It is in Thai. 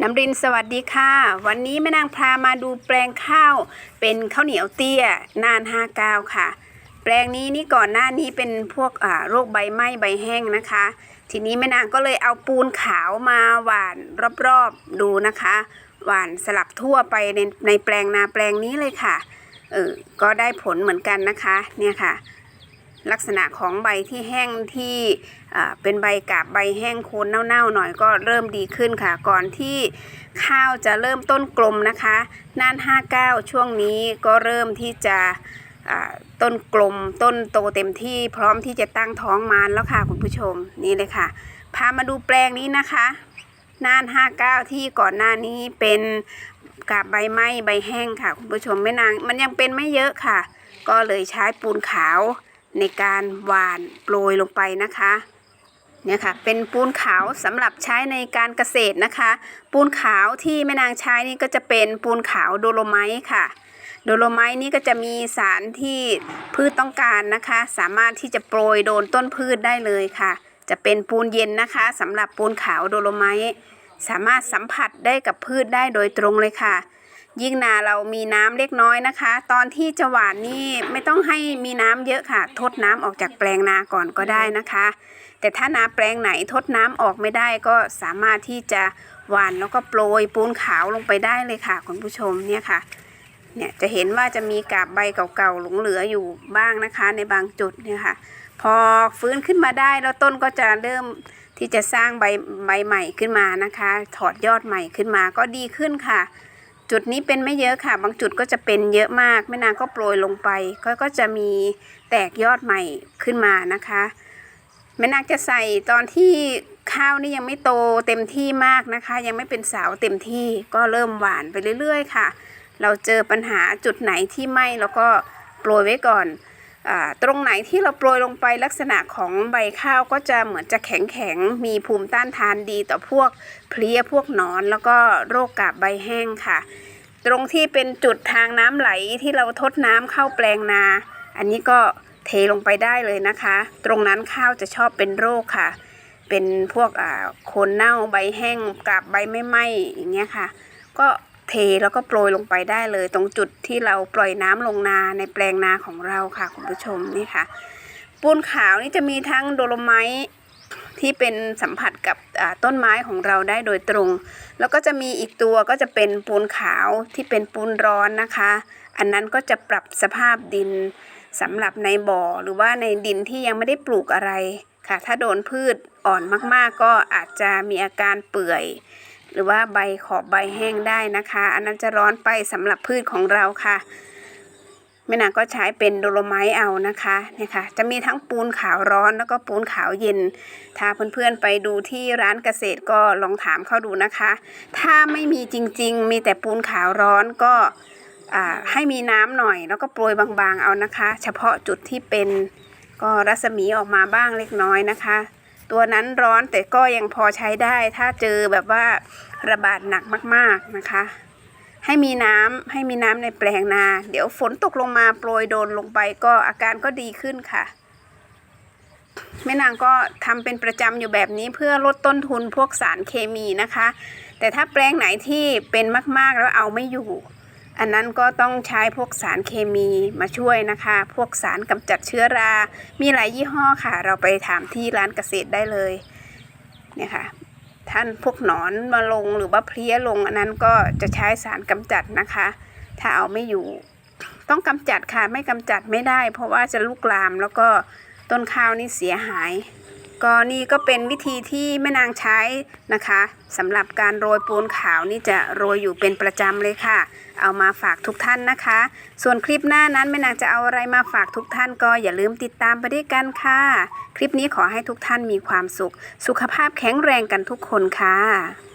น้ำรินสวัสดีค่ะ วันนี้แม่นางพามาดูแปลงข้าว เป็นข้าวเหนียวเตี้ย นานห้าก้าวค่ะ แปลงนี้นี่ก่อนหน้านี้เป็นพวกอ่าโรคใบไหม้ใบแห้งนะคะ ทีนี้แม่นางก็เลยเอาปูนขาวมาหว่านรอบๆดูนะคะ หว่านสลับทั่วไปในในแปลงนาแปลงนี้เลยค่ะเออก็ได้ผลเหมือนกันนะคะ เนี่ยค่ะ ลักษณะของใบที่แห้งที่เป็นใบกาบใบแห้งโคนเน่าๆหน่อยก็เริ่มดีขึ้นค่ะ ก่อนที่ข้าวจะเริ่มต้นกลมนะคะน่าน 59 ช่วงนี้ก็เริ่มที่จะต้นกลมต้นโตเต็มที่พร้อมที่จะตั้งท้องมานแล้วค่ะคุณผู้ชมนี่เลยค่ะ พามาดูแปลงนี้นะคะน่าน 59 ที่ก่อนหน้านี้เป็นกาบใบไม้ใบแห้งค่ะ คุณผู้ชมไม่นางมันยังเป็นไม่เยอะค่ะ ก็เลยใช้ปูนขาว ในการหว่านโปรยลงไปนะคะเนี่ยค่ะเป็นปูนขาวสำหรับใช้ในการเกษตรนะคะ ปูนขาวที่แม่นางใช้นี่ก็จะเป็นปูนขาวโดโลไมต์ค่ะ โดโลไมต์นี่ก็จะมีสารที่พืชต้องการนะคะ สามารถที่จะโปรยโดนต้นพืชได้เลยค่ะ จะเป็นปูนเย็นนะคะสำหรับปูนขาวโดโลไมต์สามารถสัมผัสได้กับพืชได้โดยตรงเลยค่ะ ยิ่งนาเรามีน้ำเล็กน้อยนะคะ ตอนที่จะหว่านนี่ไม่ต้องให้มีน้ำเยอะค่ะ ทดน้ำออกจากแปลงนาก่อนก็ได้นะคะ แต่ถ้านาแปลงไหนทดน้ำออกไม่ได้ก็สามารถที่จะหว่านแล้วก็โปรยปูนขาวลงไปได้เลยค่ะคุณผู้ชมเนี่ยค่ะเนี่ยจะเห็นว่าจะมีกาบใบเก่าๆหลงเหลืออยู่บ้างนะคะ ในบางจุดเนี่ยค่ะ พอฟื้นขึ้นมาได้แล้วต้นก็จะเริ่มที่จะสร้างใบใบใหม่ขึ้นมานะคะ ถอดยอดใหม่ขึ้นมาก็ดีขึ้นค่ะ จุดนี้เป็นไม่เยอะค่ะ บางจุดก็จะเป็นเยอะมากแม่นางก็โปรยลงไปก็ก็จะมีแตกยอดใหม่ขึ้นมานะคะแม่นางจะใส่ตอนที่ข้าวนี่ยังไม่โตเต็มที่มากนะคะ ยังไม่เป็นสาวเต็มที่ก็เริ่มหวานไปเรื่อย ๆ ค่ะ เราเจอปัญหาจุดไหนที่ไหม้แล้วก็โปรยไว้ก่อน ตรงไหนที่เราโปรยลงไปลักษณะของใบข้าวก็จะเหมือนจะแข็งแข็งๆมีภูมิต้านทานดีต่อพวกเพลี้ยพวกหนอนแล้วก็โรคกาบใบแห้งค่ะ ตรงที่เป็นจุดทางน้ำไหลที่เราทดน้ำเข้าแปลงนา อันนี้ก็เทลงไปได้เลยนะคะ ตรงนั้นข้าวจะชอบเป็นโรคค่ะ เป็นพวกโคนเน่าใบแห้งกาบใบไม่ไหม้อย่างเงี้ยค่ะ ก็ เทแล้วก็โปรยลงไปได้เลย ตรงจุดที่เราปล่อยน้ำลงนาในแปลงนาของเราค่ะคุณผู้ชมนี่ค่ะ ปูนขาวนี่จะมีทั้งโดโลไมต์ที่เป็นสัมผัสกับต้นไม้ของเราได้โดยตรง แล้วก็จะมีอีกตัวก็จะเป็นปูนขาวที่เป็นปูนร้อนนะคะ อันนั้นก็จะปรับสภาพดินสำหรับในบ่อหรือว่าในดินที่ยังไม่ได้ปลูกอะไรค่ะ ถ้าโดนพืชอ่อนมากๆ ก็อาจจะมีอาการเปื่อย หรือว่าใบขอบใบแห้งได้นะคะ อันนั้นจะร้อนไปสำหรับพืชของเราค่ะแม่นางก็ใช้เป็นโดโลไมต์เอานะคะเนี่ยค่ะ จะมีทั้งปูนขาวร้อนแล้วก็ปูนขาวเย็น ถ้าเพื่อนๆไปดูที่ร้านเกษตรก็ลองถามเขาดูนะคะ ถ้าไม่มีจริง ๆ มีแต่ปูนขาวร้อนก็อ่าให้มีน้ำหน่อย แล้วก็โปรยบางๆเอานะคะ เฉพาะจุดที่เป็นก็รัศมีออกมาบ้างเล็กน้อยนะคะ ตัวนั้นร้อนแต่ก็ยังพอใช้ได้ ถ้าเจอแบบว่าระบาดหนักมากๆนะคะ ให้มีน้ำให้มีน้ำในแปลงนา เดี๋ยวฝนตกลงมาโปรยโดนลงไปก็อาการก็ดีขึ้นค่ะแม่นางก็ทำเป็นประจำอยู่แบบนี้เพื่อลดต้นทุนพวกสารเคมีนะคะ แต่ถ้าแปลงไหนที่เป็นมาก ๆ แล้วเอาไม่อยู่ อันนั้นก็ต้องใช้พวกสารเคมีมาช่วยนะคะ พวกสารกำจัดเชื้อรา มีหลายยี่ห้อค่ะ เราไปถามที่ร้านเกษตรได้เลยเนี่ยค่ะ ท่านพวกหนอนมาลงหรือว่าเพลี้ยลง อันนั้นก็จะใช้สารกำจัดนะคะ ถ้าเอาไม่อยู่ ต้องกำจัดค่ะ ไม่กำจัดไม่ได้ เพราะว่าจะลุกลามแล้วก็ต้นข้าวนี่เสียหาย ก็นี่ก็เป็นวิธีที่แม่นางใช้นะคะสำหรับการโรยปูนขาวนี่จะโรยอยู่เป็นประจำเลยค่ะ เอามาฝากทุกท่านนะคะ ส่วนคลิปหน้านั้นแม่นางจะเอาอะไรมาฝากทุกท่านก็อย่าลืมติดตามไปด้วยกันค่ะ คลิปนี้ขอให้ทุกท่านมีความสุข สุขภาพแข็งแรงกันทุกคนค่ะ